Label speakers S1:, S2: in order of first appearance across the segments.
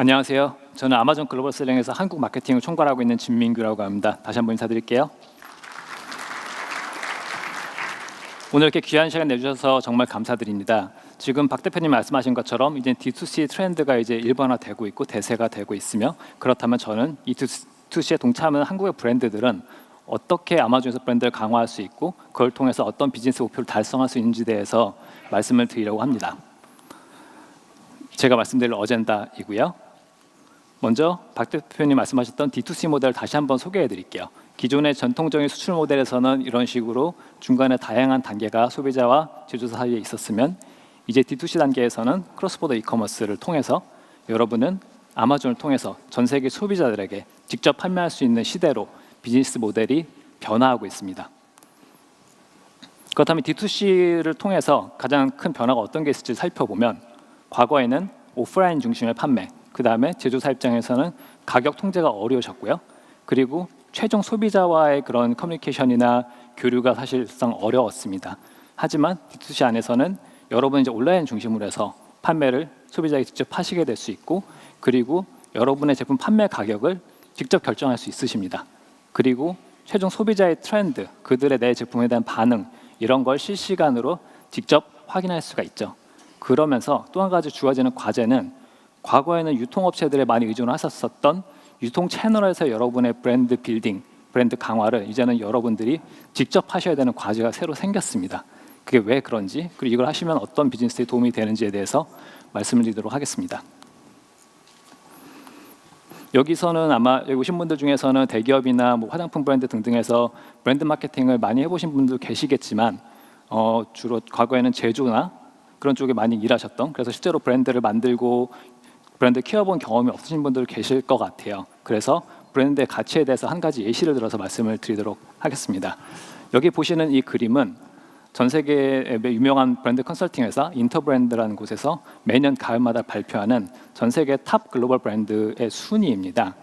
S1: 안녕하세요. 저는 아마존 글로벌 셀링에서 한국 마케팅을 총괄하고 있는 진민규라고 합니다. 다시 한번 인사드릴게요. 오늘 이렇게 귀한 시간 내주셔서 정말 감사드립니다. 지금 박 대표님 말씀하신 것처럼 이제 D2C 트렌드가 이제 일반화되고 있고 대세가 되고 있으며 그렇다면 저는 이 D2C에 동참하는 한국의 브랜드들은 어떻게 아마존에서 브랜드를 강화할 수 있고 그걸 통해서 어떤 비즈니스 목표를 달성할 수 있는지 대해서 말씀을 드리려고 합니다. 제가 말씀드릴 어젠다이고요. 먼저 박 대표님 말씀하셨던 D2C 모델을 다시 한번 소개해 드릴게요. 기존의 전통적인 수출 모델에서는 이런 식으로 중간에 다양한 단계가 소비자와 제조사 사이에 있었으면 이제 D2C 단계에서는 크로스보더 이커머스를 통해서 여러분은 아마존을 통해서 전 세계 소비자들에게 직접 판매할 수 있는 시대로 비즈니스 모델이 변화하고 있습니다. 그렇다면 D2C를 통해서 가장 큰 변화가 어떤 게 있을지 살펴보면 과거에는 오프라인 중심의 판매, 그 다음에 제조사 입장에서는 가격 통제가 어려우셨고요. 그리고 최종 소비자와의 그런 커뮤니케이션이나 교류가 사실상 어려웠습니다. 하지만 D2C 안에서는 여러분 이제 온라인 중심으로 해서 판매를 소비자에게 직접 하시게 될 수 있고 그리고 여러분의 제품 판매 가격을 직접 결정할 수 있으십니다. 그리고 최종 소비자의 트렌드, 그들의 내 제품에 대한 반응 이런 걸 실시간으로 직접 확인할 수가 있죠. 그러면서 또 한 가지 주어지는 과제는 과거에는 유통업체들에 많이 의존을 하셨었던 유통 채널에서 여러분의 브랜드 빌딩, 브랜드 강화를 이제는 여러분들이 직접 하셔야 되는 과제가 새로 생겼습니다. 그게 왜 그런지 그리고 이걸 하시면 어떤 비즈니스에 도움이 되는지에 대해서 말씀을 드리도록 하겠습니다. 여기서는 아마 여기 오신 분들 중에서는 대기업이나 뭐 화장품 브랜드 등등에서 브랜드 마케팅을 많이 해보신 분들 계시겠지만 어, 주로 과거에는 제조나 그런 쪽에 많이 일하셨던 그래서 실제로 브랜드를 만들고 브랜드 키워본 경험이 없으신 분들 계실 것 같아요. 그래서 브랜드의 가치에 대해서 한 가지 예시를 들어서 말씀을 드리도록 하겠습니다. 여기 보시는 이 그림은 전 세계의 유명한 브랜드 컨설팅 회사 인터브랜드라는 곳에서 매년 가을마다 발표하는 전 세계 탑 글로벌 브랜드의 순위입니다.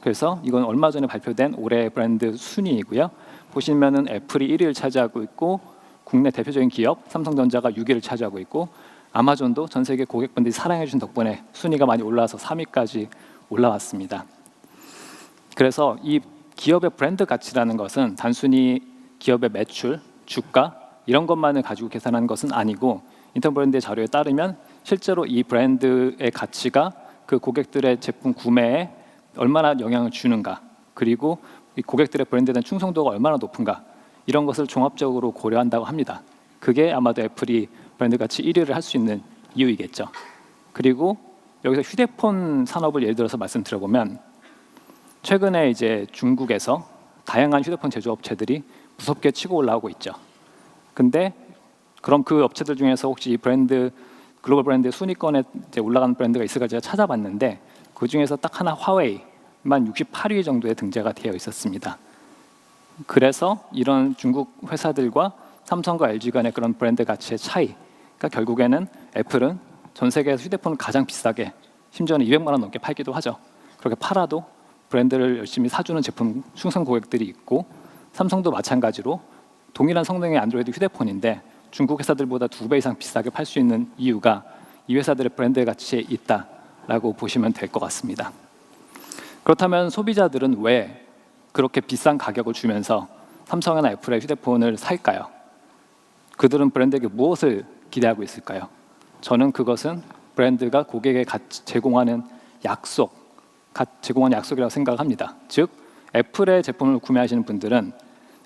S1: 그래서 이건 얼마 전에 발표된 올해 브랜드 순위이고요. 보시면은 애플이 1위를 차지하고 있고 국내 대표적인 기업 삼성전자가 6위를 차지하고 있고 아마존도 전 세계 고객분들이 사랑해 주신 덕분에 순위가 많이 올라와서 3위까지 올라왔습니다. 그래서 이 기업의 브랜드 가치라는 것은 단순히 기업의 매출, 주가 이런 것만을 가지고 계산하는 것은 아니고 인터브랜드의 자료에 따르면 실제로 이 브랜드의 가치가 그 고객들의 제품 구매에 얼마나 영향을 주는가 그리고 이 고객들의 브랜드에 대한 충성도가 얼마나 높은가 이런 것을 종합적으로 고려한다고 합니다. 그게 아마도 애플이 브랜드 가치 1위를 할 수 있는 이유이겠죠. 그리고 여기서 휴대폰 산업을 예를 들어서 말씀드려보면 최근에 이제 중국에서 다양한 휴대폰 제조업체들이 무섭게 치고 올라오고 있죠. 근데 그럼 그 업체들 중에서 혹시 이 브랜드 글로벌 브랜드 순위권에 올라가는 브랜드가 있을까 제가 찾아봤는데 그 중에서 딱 하나 화웨이만 68위 정도에 등재가 되어 있었습니다. 그래서 이런 중국 회사들과 삼성과 LG 간의 그런 브랜드 가치의 차이, 그러니까 결국에는 애플은 전 세계에서 휴대폰을 가장 비싸게 심지어는 200만 원 넘게 팔기도 하죠. 그렇게 팔아도 브랜드를 열심히 사주는 제품 충성 고객들이 있고 삼성도 마찬가지로 동일한 성능의 안드로이드 휴대폰인데 중국 회사들보다 두 배 이상 비싸게 팔 수 있는 이유가 이 회사들의 브랜드 가치에 있다라고 보시면 될 것 같습니다. 그렇다면 소비자들은 왜 그렇게 비싼 가격을 주면서 삼성이나 애플의 휴대폰을 살까요? 그들은 브랜드에게 무엇을 기대하고 있을까요? 저는 그것은 브랜드가 고객에 제공하는 약속, 제공하는 약속이라고 생각합니다. 즉 애플의 제품을 구매하시는 분들은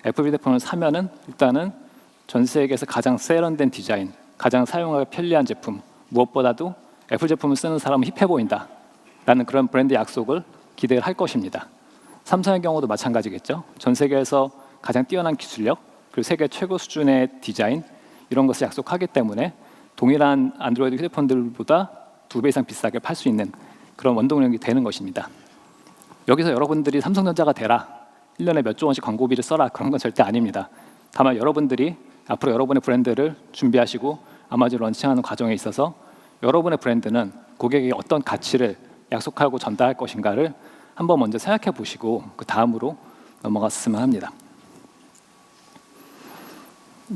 S1: 애플 휴대폰을 사면은 일단은 전 세계에서 가장 세련된 디자인, 가장 사용하기 편리한 제품, 무엇보다도 애플 제품을 쓰는 사람은 힙해 보인다 라는 그런 브랜드 약속을 기대를 할 것입니다. 삼성의 경우도 마찬가지겠죠. 전 세계에서 가장 뛰어난 기술력, 그리고 세계 최고 수준의 디자인 이런 것을 약속하기 때문에 동일한 안드로이드 휴대폰들보다 두 배 이상 비싸게 팔 수 있는 그런 원동력이 되는 것입니다. 여기서 여러분들이 삼성전자가 되라, 1년에 몇 조 원씩 광고비를 써라 그런 건 절대 아닙니다. 다만 여러분들이 앞으로 여러분의 브랜드를 준비하시고 아마존 런칭하는 과정에 있어서 여러분의 브랜드는 고객에게 어떤 가치를 약속하고 전달할 것인가를 한번 먼저 생각해 보시고 그 다음으로 넘어갔으면 합니다.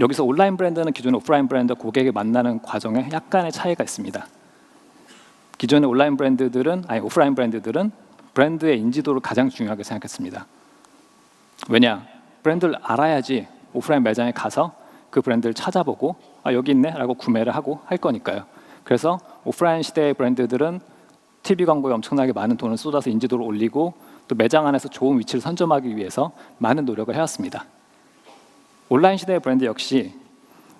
S1: 여기서 온라인 브랜드는 기존 오프라인 브랜드 고객을 만나는 과정에 약간의 차이가 있습니다. 기존의 온라인 브랜드들은 아니 오프라인 브랜드들은 브랜드의 인지도를 가장 중요하게 생각했습니다. 왜냐? 브랜드를 알아야지 오프라인 매장에 가서 그 브랜드를 찾아보고 아 여기 있네라고 구매를 하고 할 거니까요. 그래서 오프라인 시대의 브랜드들은 TV 광고에 엄청나게 많은 돈을 쏟아서 인지도를 올리고 또 매장 안에서 좋은 위치를 선점하기 위해서 많은 노력을 해왔습니다. 온라인 시대의 브랜드 역시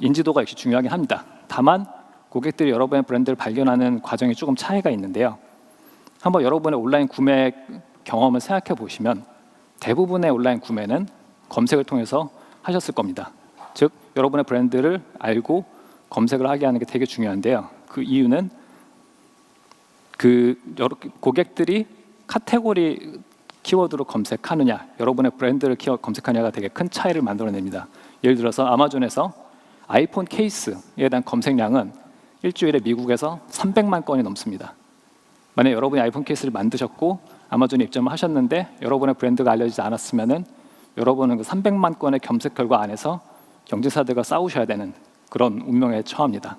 S1: 인지도가 역시 중요하긴 합니다. 다만 고객들이 여러분의 브랜드를 발견하는 과정이 조금 차이가 있는데요. 한번 여러분의 온라인 구매 경험을 생각해 보시면 대부분의 온라인 구매는 검색을 통해서 하셨을 겁니다. 즉 여러분의 브랜드를 알고 검색을 하게 하는 게 되게 중요한데요. 그 이유는 그 고객들이 카테고리 키워드로 검색하느냐, 여러분의 브랜드를 키워 검색하느냐가 되게 큰 차이를 만들어냅니다. 예를 들어서 아마존에서 아이폰 케이스에 대한 검색량은 일주일에 미국에서 300만 건이 넘습니다. 만약 여러분이 아이폰 케이스를 만드셨고 아마존에 입점을 하셨는데 여러분의 브랜드가 알려지지 않았으면은 여러분은 그 300만 건의 검색 결과 안에서 경쟁사들과 싸우셔야 되는 그런 운명에 처합니다.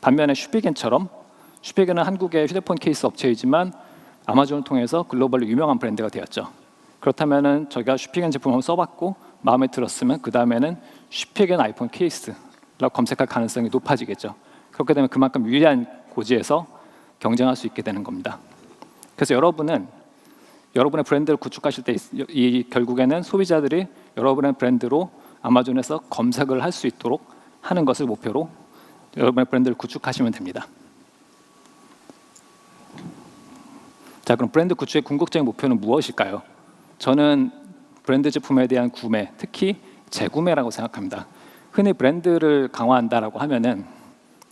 S1: 반면에 슈피겐처럼 슈피겐은 한국의 휴대폰 케이스 업체이지만 아마존을 통해서 글로벌로 유명한 브랜드가 되었죠. 그렇다면은 저희가 슈피겐 제품을 써봤고 마음에 들었으면 그 다음에는 슈피겐 아이폰 케이스라고 검색할 가능성이 높아지겠죠. 그렇게 되면 그만큼 유리한 고지에서 경쟁할 수 있게 되는 겁니다. 그래서 여러분은 여러분의 브랜드를 구축하실 때 이 결국에는 소비자들이 여러분의 브랜드로 아마존에서 검색을 할 수 있도록 하는 것을 목표로 여러분의 브랜드를 구축하시면 됩니다. 자, 그럼 브랜드 구축의 궁극적인 목표는 무엇일까요? 저는 브랜드 제품에 대한 구매, 특히 재구매라고 생각합니다. 흔히 브랜드를 강화한다라고 하면은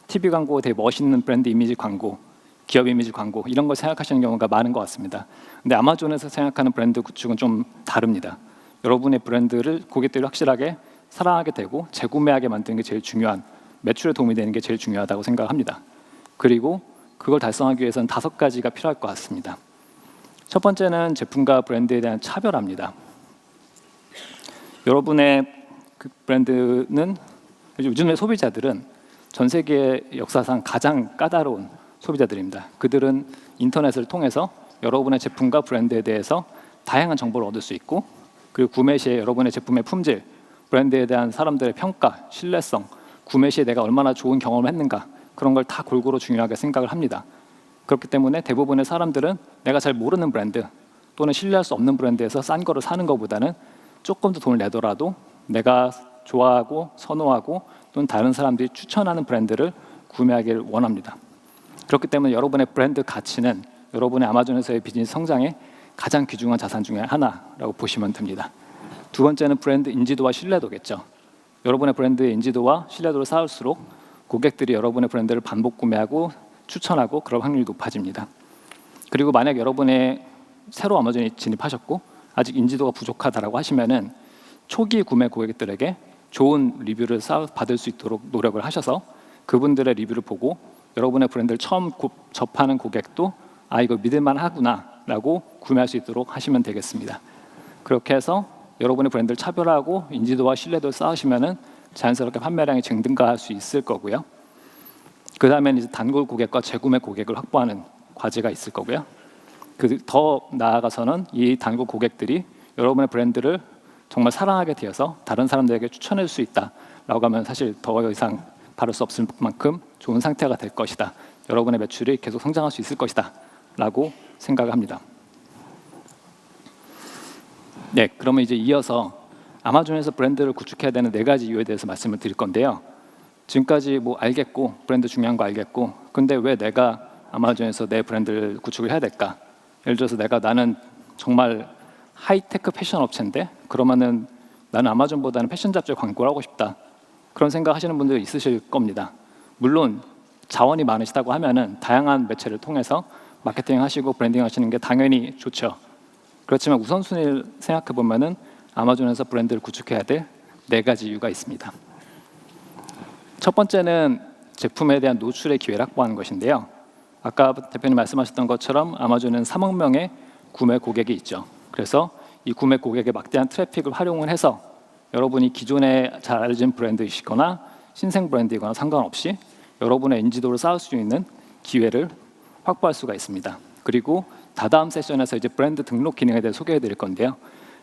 S1: TV 광고, 되게 멋있는 브랜드 이미지 광고, 기업 이미지 광고 이런 걸 생각하시는 경우가 많은 것 같습니다. 근데 아마존에서 생각하는 브랜드 구축은 좀 다릅니다. 여러분의 브랜드를 고객들이 확실하게 사랑하게 되고 재구매하게 만드는 게 제일 중요한 매출에 도움이 되는 게 제일 중요하다고 생각합니다. 그리고 그걸 달성하기 위해서는 다섯 가지가 필요할 것 같습니다. 첫 번째는 제품과 브랜드에 대한 차별화입니다. 여러분의 그 브랜드는 요즘의 소비자들은 전 세계 역사상 가장 까다로운 소비자들입니다. 그들은 인터넷을 통해서 여러분의 제품과 브랜드에 대해서 다양한 정보를 얻을 수 있고 그리고 구매 시에 여러분의 제품의 품질, 브랜드에 대한 사람들의 평가, 신뢰성, 구매 시에 내가 얼마나 좋은 경험을 했는가 그런 걸 다 골고루 중요하게 생각을 합니다. 그렇기 때문에 대부분의 사람들은 내가 잘 모르는 브랜드 또는 신뢰할 수 없는 브랜드에서 싼 거를 사는 것보다는 조금 더 돈을 내더라도 내가 좋아하고 선호하고 또는 다른 사람들이 추천하는 브랜드를 구매하기를 원합니다. 그렇기 때문에 여러분의 브랜드 가치는 여러분의 아마존에서의 비즈니스 성장의 가장 귀중한 자산 중에 하나라고 보시면 됩니다. 두 번째는 브랜드 인지도와 신뢰도겠죠. 여러분의 브랜드의 인지도와 신뢰도를 쌓을수록 고객들이 여러분의 브랜드를 반복 구매하고 추천하고 그럴 확률이 높아집니다. 그리고 만약 여러분의 새로 아마존에 진입하셨고 아직 인지도가 부족하다라고 하시면은 초기 구매 고객들에게 좋은 리뷰를 쌓 받을 수 있도록 노력을 하셔서 그분들의 리뷰를 보고 여러분의 브랜드를 처음 고, 접하는 고객도 아 이거 믿을만 하구나라고 구매할 수 있도록 하시면 되겠습니다. 그렇게 해서 여러분의 브랜드를 차별화하고 인지도와 신뢰도를 쌓으시면은 자연스럽게 판매량이 증가할 수 있을 거고요. 그 다음에는 이제 단골 고객과 재구매 고객을 확보하는 과제가 있을 거고요. 그 더 나아가서는 이 단골 고객들이 여러분의 브랜드를 정말 사랑하게 되어서 다른 사람들에게 추천해 줄수 있다라고 하면 사실 더 이상 바를 수 없을 만큼 좋은 상태가 될 것이다. 여러분의 매출이 계속 성장할 수 있을 것이다라고 생각합니다. 네, 그러면 이제 이어서 아마존에서 브랜드를 구축해야 되는 네 가지 이유에 대해서 말씀을 드릴 건데요. 지금까지 뭐 알겠고 브랜드 중요한 거 알겠고 근데 왜 내가 아마존에서 내 브랜드를 구축을 해야 될까? 예를 들어서 내가 나는 정말 하이테크 패션 업체인데 그러면은 나는 아마존보다는 패션 잡지 광고를 하고 싶다. 그런 생각 하시는 분들 있으실 겁니다. 물론 자원이 많으시다고 하면은 다양한 매체를 통해서 마케팅 하시고 브랜딩 하시는 게 당연히 좋죠. 그렇지만 우선순위를 생각해 보면은 아마존에서 브랜드를 구축해야 될 네 가지 이유가 있습니다. 첫 번째는 제품에 대한 노출의 기회를 확보하는 것인데요. 아까 대표님 말씀하셨던 것처럼 아마존은 3억 명의 구매 고객이 있죠. 그래서 이 구매 고객의 막대한 트래픽을 활용을 해서 여러분이 기존에 잘 알려진 브랜드이시거나 신생 브랜드이거나 상관없이 여러분의 인지도를 쌓을 수 있는 기회를 확보할 수가 있습니다. 그리고 다다음 세션에서 이제 브랜드 등록 기능에 대해 소개해 드릴 건데요.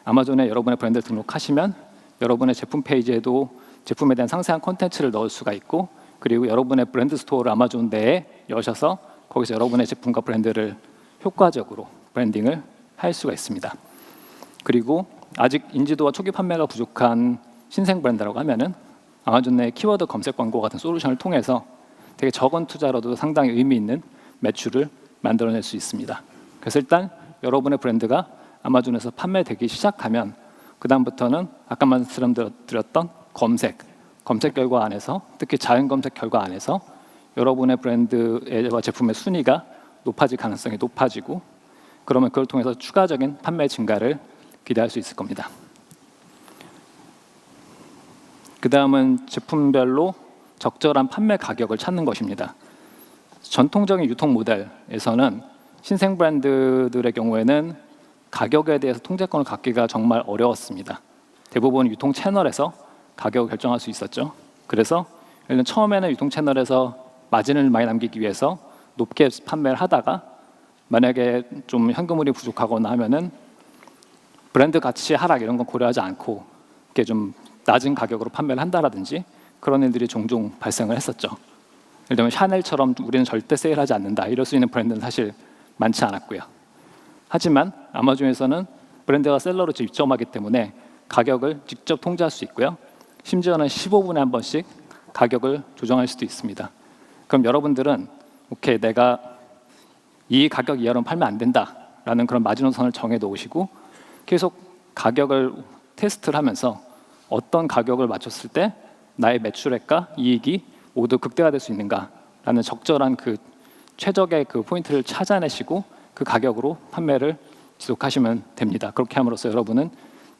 S1: 아마존에 여러분의 브랜드를 등록하시면 여러분의 제품 페이지에도 제품에 대한 상세한 콘텐츠를 넣을 수가 있고 그리고 여러분의 브랜드 스토어를 아마존 내에 여셔서 거기서 여러분의 제품과 브랜드를 효과적으로 브랜딩을 할 수가 있습니다. 그리고 아직 인지도와 초기 판매가 부족한 신생 브랜드라고 하면은 아마존 내 키워드 검색 광고 같은 솔루션을 통해서 되게 적은 투자로도 상당히 의미 있는 매출을 만들어낼 수 있습니다. 그래서 일단 여러분의 브랜드가 아마존에서 판매되기 시작하면 그 다음부터는 아까 말씀드렸던 검색, 검색 결과 안에서 특히 자연 검색 결과 안에서 여러분의 브랜드와 제품의 순위가 높아질 가능성이 높아지고 그러면 그걸 통해서 추가적인 판매 증가를 기대할 수 있을 겁니다. 그 다음은 제품별로 적절한 판매 가격을 찾는 것입니다. 전통적인 유통 모델에서는 신생 브랜드들의 경우에는 가격에 대해서 통제권을 갖기가 정말 어려웠습니다. 대부분 유통 채널에서 가격을 결정할 수 있었죠. 그래서 들면 처음에는 유통 채널에서 마진을 많이 남기기 위해서 높게 판매를 하다가 만약에 좀 현금흐름이 부족하거나 하면은 브랜드 가치 하락 이런 건 고려하지 않고 이렇게 좀 낮은 가격으로 판매를 한다라든지 그런 일들이 종종 발생을 했었죠. 예를 들면 샤넬처럼 우리는 절대 세일하지 않는다 이럴 수 있는 브랜드는 사실 많지 않았고요. 하지만 아마존에서는 브랜드가 셀러로 입점하기 때문에 가격을 직접 통제할 수 있고요. 심지어는 15분에 한 번씩 가격을 조정할 수도 있습니다. 그럼 여러분들은 오케이 내가 이 가격 이하로는 팔면 안 된다라는 그런 마지노선을 정해 놓으시고 계속 가격을 테스트를 하면서 어떤 가격을 맞췄을 때 나의 매출액과 이익이 모두 극대화될 수 있는가라는 적절한 그 최적의 그 포인트를 찾아내시고 그 가격으로 판매를 지속하시면 됩니다. 그렇게 함으로써 여러분은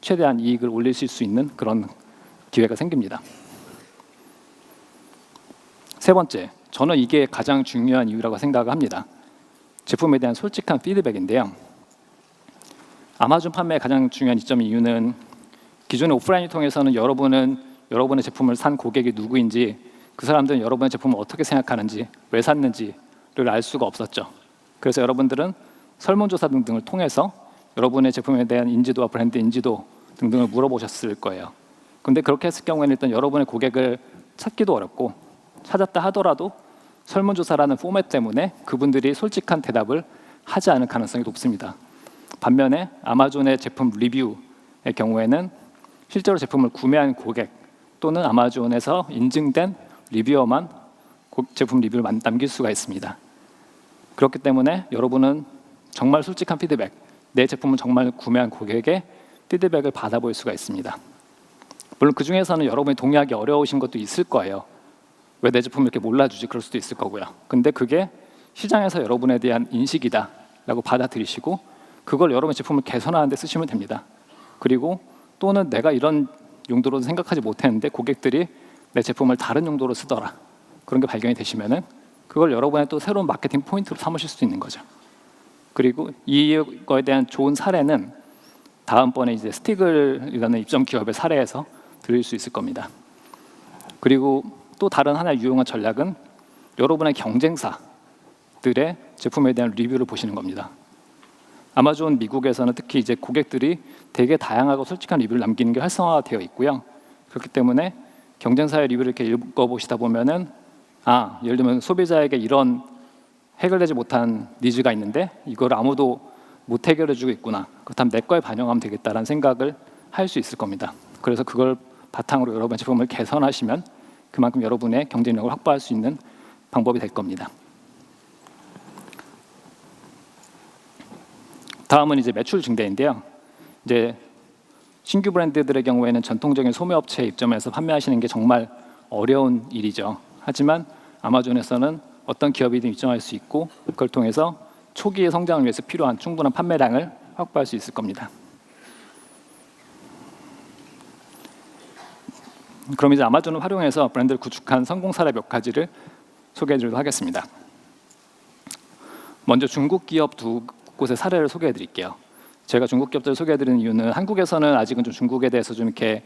S1: 최대한 이익을 올리실 수 있는 그런 기회가 생깁니다. 세 번째, 저는 이게 가장 중요한 이유라고 생각합니다. 제품에 대한 솔직한 피드백인데요. 아마존 판매의 가장 중요한 이점 이유는 기존의 오프라인 유통에서는 여러분은 여러분의 제품을 산 고객이 누구인지 그 사람들은 여러분의 제품을 어떻게 생각하는지 왜 샀는지를 알 수가 없었죠. 그래서 여러분들은 설문조사 등등을 통해서 여러분의 제품에 대한 인지도와 브랜드 인지도 등등을 물어보셨을 거예요. 근데 그렇게 했을 경우에는 일단 여러분의 고객을 찾기도 어렵고 찾았다 하더라도 설문조사라는 포맷 때문에 그분들이 솔직한 대답을 하지 않을 가능성이 높습니다. 반면에 아마존의 제품 리뷰의 경우에는 실제로 제품을 구매한 고객 또는 아마존에서 인증된 리뷰어만 고- 제품 리뷰를 만- 남길 수가 있습니다. 그렇기 때문에 여러분은 정말 솔직한 피드백, 내 제품을 정말 구매한 고객의 피드백을 받아볼 수가 있습니다. 물론 그 중에서는 여러분이 동의하기 어려우신 것도 있을 거예요. 왜 내 제품을 이렇게 몰라주지? 그럴 수도 있을 거고요. 근데 그게 시장에서 여러분에 대한 인식이다라고 받아들이시고 그걸 여러분의 제품을 개선하는 데 쓰시면 됩니다. 그리고 또는 내가 이런 용도로 생각하지 못했는데 고객들이 내 제품을 다른 용도로 쓰더라. 그런 게 발견이 되시면은 그걸 여러분의 또 새로운 마케팅 포인트로 삼으실 수 있는 거죠. 그리고 이거에 대한 좋은 사례는 다음번에 이제 스티글이라는 입점 기업의 사례에서 들을 수 있을 겁니다. 그리고 또 다른 하나의 유용한 전략은 여러분의 경쟁사들의 제품에 대한 리뷰를 보시는 겁니다. 아마존 미국에서는 특히 이제 고객들이 되게 다양하고 솔직한 리뷰를 남기는 게 활성화되어 있고요. 그렇기 때문에 경쟁사의 리뷰를 이렇게 읽어보시다 보면은 아 예를 들면 소비자에게 이런 해결되지 못한 니즈가 있는데 이걸 아무도 못 해결해주고 있구나. 그렇다면 내 거에 반영하면 되겠다라는 생각을 할 수 있을 겁니다. 그래서 그걸 바탕으로 여러분의 제품을 개선하시면 그만큼 여러분의 경쟁력을 확보할 수 있는 방법이 될 겁니다. 다음은 이제 매출 증대인데요. 이제 신규 브랜드들의 경우에는 전통적인 소매업체 입점해서 판매하시는 게 정말 어려운 일이죠. 하지만 아마존에서는 어떤 기업이든 입점할 수 있고 그걸 통해서 초기의 성장을 위해서 필요한 충분한 판매량을 확보할 수 있을 겁니다. 그럼 이제 아마존을 활용해서 브랜드를 구축한 성공 사례 몇 가지를 소개해드리도록 하겠습니다. 먼저 중국 기업 두 곳의 사례를 소개해드릴게요. 제가 중국 기업들을 소개해드리는 이유는 한국에서는 아직은 좀 중국에 대해서 좀 이렇게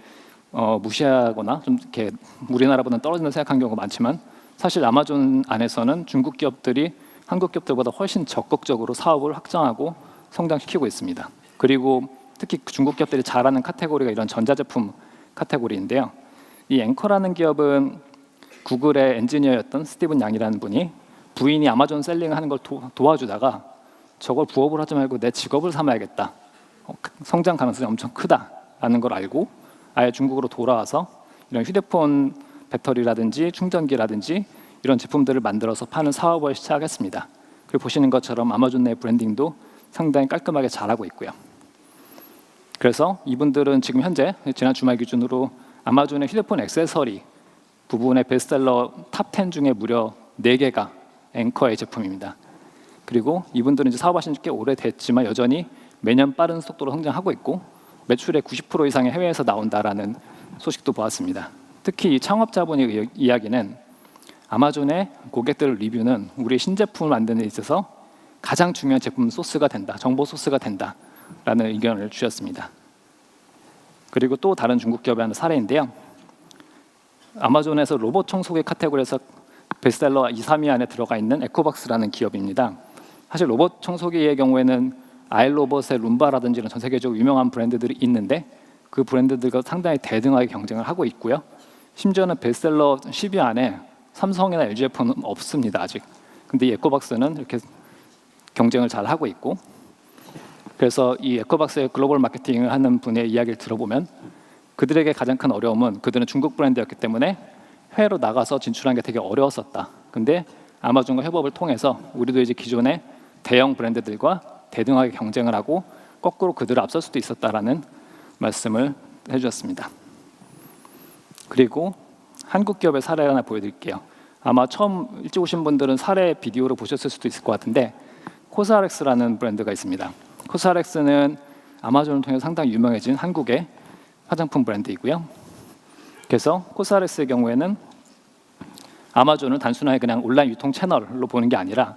S1: 어, 무시하거나 좀 이렇게 우리나라보다는 떨어진다 생각한 경우가 많지만 사실 아마존 안에서는 중국 기업들이 한국 기업들보다 훨씬 적극적으로 사업을 확장하고 성장시키고 있습니다. 그리고 특히 중국 기업들이 잘하는 카테고리가 이런 전자제품 카테고리인데요. 이 앵커라는 기업은 구글의 엔지니어였던 스티븐 양이라는 분이 부인이 아마존 셀링을 하는 걸 도, 도와주다가 저걸 부업을 하지 말고 내 직업을 삼아야겠다. 어, 크- 성장 가능성이 엄청 크다라는 걸 알고 아예 중국으로 돌아와서 이런 휴대폰 배터리라든지 충전기라든지 이런 제품들을 만들어서 파는 사업을 시작했습니다. 그리고 보시는 것처럼 아마존 내 브랜딩도 상당히 깔끔하게 잘하고 있고요. 그래서 이분들은 지금 현재 지난 주말 기준으로 아마존의 휴대폰 액세서리 부분의 베스트셀러 탑 10 중에 무려 4개가 앵커의 제품입니다. 그리고 이분들은 이제 사업하신 지 꽤 오래됐지만 여전히 매년 빠른 속도로 성장하고 있고 매출의 90% 이상이 해외에서 나온다라는 소식도 보았습니다. 특히 이 창업자분의 이- 이야기는 아마존의 고객들 리뷰는 우리 신제품을 만드는 데 있어서 가장 중요한 제품 소스가 된다, 정보 소스가 된다라는 의견을 주셨습니다. 그리고 또 다른 중국 기업의 하나 사례인데요. 아마존에서 로봇 청소기 카테고리에서 베스트셀러 2, 3위 안에 들어가 있는 에코박스라는 기업입니다. 사실 로봇 청소기의 경우에는 아일로봇의 룸바라든지 이런 전 세계적으로 유명한 브랜드들이 있는데 그 브랜드들과 상당히 대등하게 경쟁을 하고 있고요. 심지어는 베스트셀러 10위 안에 삼성이나 LG에프는 없습니다 아직. 근데 이 에코박스는 이렇게 경쟁을 잘 하고 있고 그래서 이 에코박스의 글로벌 마케팅을 하는 분의 이야기를 들어보면 그들에게 가장 큰 어려움은 그들은 중국 브랜드였기 때문에 해외로 나가서 진출하는 게 되게 어려웠었다. 근데 아마존과 협업을 통해서 우리도 이제 기존의 대형 브랜드들과 대등하게 경쟁을 하고 거꾸로 그들을 앞설 수도 있었다라는 말씀을 해주셨습니다. 그리고 한국 기업의 사례 하나 보여드릴게요. 아마 처음 일찍 오신 분들은 사례 비디오로 보셨을 수도 있을 것 같은데 코스알엑스라는 브랜드가 있습니다. 코스알엑스는 아마존을 통해 서 상당히 유명해진 한국의 화장품 브랜드이고요. 그래서 코스알엑스의 경우에는 아마존을 단순하게 그냥 온라인 유통 채널로 보는 게 아니라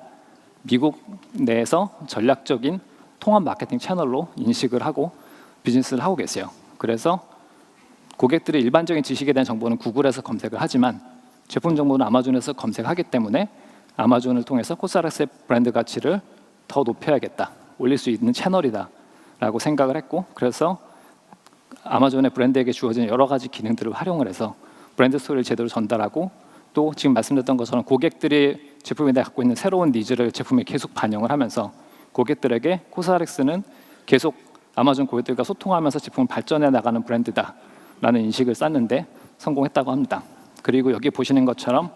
S1: 미국 내에서 전략적인 통합 마케팅 채널로 인식을 하고 비즈니스를 하고 계세요. 그래서 고객들이 일반적인 지식에 대한 정보는 구글에서 검색을 하지만 제품 정보는 아마존에서 검색하기 때문에 아마존을 통해서 코스알엑스의 브랜드 가치를 더 높여야겠다, 올릴 수 있는 채널이다라고 생각을 했고 그래서 아마존의 브랜드에게 주어진 여러 가지 기능들을 활용을 해서 브랜드 스토리를 제대로 전달하고 또 지금 말씀드렸던 것처럼 고객들이 제품에 대해 갖고 있는 새로운 니즈를 제품에 계속 반영을 하면서 고객들에게 코스알엑스는 계속 아마존 고객들과 소통하면서 제품을 발전해 나가는 브랜드다라는 인식을 쌓는데 성공했다고 합니다. 그리고 여기 보시는 것처럼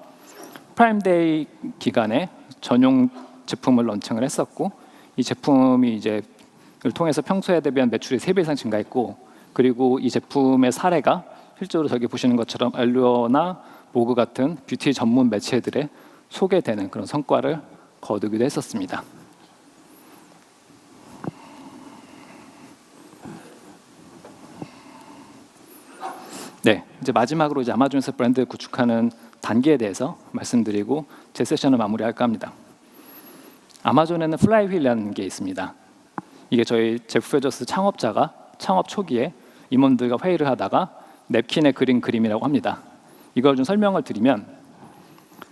S1: 프라임데이 기간에 전용 제품을 런칭을 했었고 이 제품이 이제 를 통해서 평소에 대비한 매출이 3배 이상 증가했고 그리고 이 제품의 사례가 실제로 저기 보시는 것처럼 엘루어나 모그 같은 뷰티 전문 매체들에 소개되는 그런 성과를 거두기도 했었습니다. 네, 이제 마지막으로 이제 아마존에서 브랜드 구축하는 단계에 대해서 말씀드리고 제 세션을 마무리할까 합니다. 아마존에는 플라이휠이라는 게 있습니다. 이게 저희 제프 베조스 창업자가 창업 초기에 임원들과 회의를 하다가 냅킨에 그린 그림이라고 합니다. 이걸 좀 설명을 드리면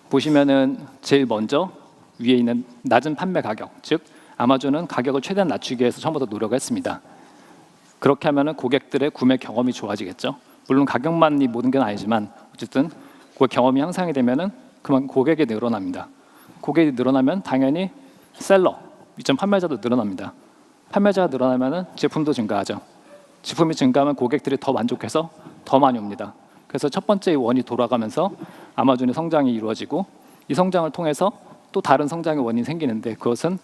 S1: 보시면은 제일 먼저 위에 있는 낮은 판매 가격, 즉 아마존은 가격을 최대한 낮추기 위해서 처음부터 노력을 했습니다. 그렇게 하면은 고객들의 구매 경험이 좋아지겠죠. 물론 가격만이 모든 건 아니지만 어쨌든 그 경험이 향상이 되면은 그만 고객이 늘어납니다. 고객이 늘어나면 당연히 셀러, 이점 판매자도 늘어납니다. 판매자가 늘어나면은 제품도 증가하죠. 제품이 증가하면 고객들이 더 만족해서 더 많이 옵니다. 그래서 첫 번째 원이 돌아가면서 아마존의 성장이 이루어지고 이 성장을 통해서 또 다른 성장의 원인이 생기는데 그것은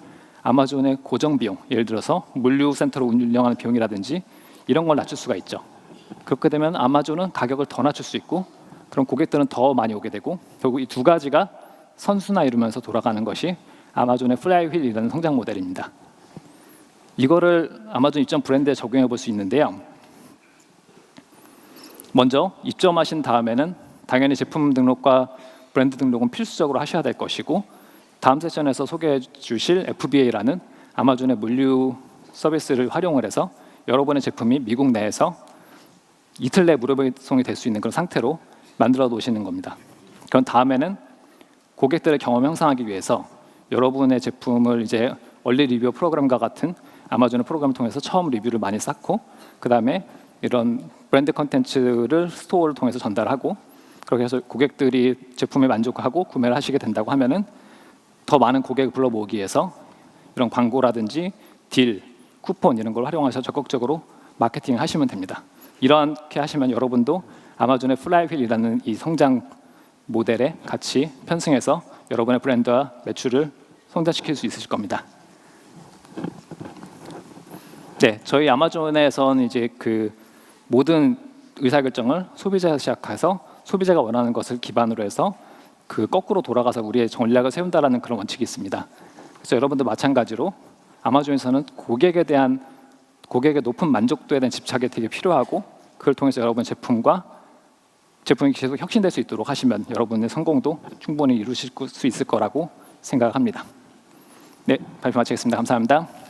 S1: 아마존의 고정 비용, 예를 들어서 물류 센터로 운영하는 비용이라든지 이런 걸 낮출 수가 있죠. 그렇게 되면 아마존은 가격을 더 낮출 수 있고 그럼 고객들은 더 많이 오게 되고 결국 이 두 가지가 선순환 이루면서 돌아가는 것이 아마존의 플라이휠이라는 성장 모델입니다. 이거를 아마존 입점 브랜드에 적용해 볼 수 있는데요. 먼저 입점하신 다음에는 당연히 제품 등록과 브랜드 등록은 필수적으로 하셔야 될 것이고 다음 세션에서 소개해 주실 FBA라는 아마존의 물류 서비스를 활용을 해서 여러분의 제품이 미국 내에서 이틀 내 무료 배송이 될 수 있는 그런 상태로 만들어 놓으시는 겁니다. 그런 다음에는 고객들의 경험 형성하기 위해서 여러분의 제품을 이제 원리 리뷰 프로그램과 같은 아마존의 프로그램을 통해서 처음 리뷰를 많이 쌓고 그 다음에 이런 브랜드 컨텐츠를 스토어를 통해서 전달하고 그렇게 해서 고객들이 제품에 만족하고 구매를 하시게 된다고 하면은 더 많은 고객을 불러 모으기 위해서 이런 광고라든지 딜, 쿠폰 이런 걸 활용하셔서 적극적으로 마케팅 하시면 됩니다. 이렇게 하시면 여러분도 아마존의 플라이휠이라는 이 성장 모델에 같이 편승해서 여러분의 브랜드와 매출을 성장시킬 수 있으실 겁니다. 네, 저희 아마존에서는 이제 그 모든 의사결정을 소비자에서 시작해서 소비자가 원하는 것을 기반으로 해서 그 거꾸로 돌아가서 우리의 전략을 세운다라는 그런 원칙이 있습니다. 그래서 여러분도 마찬가지로 아마존에서는 고객에 대한 고객의 높은 만족도에 대한 집착이 되게 필요하고 그걸 통해서 여러분 제품과 제품이 계속 혁신될 수 있도록 하시면 여러분의 성공도 충분히 이루실 수 있을 거라고 생각합니다. 네, 발표 마치겠습니다. 감사합니다.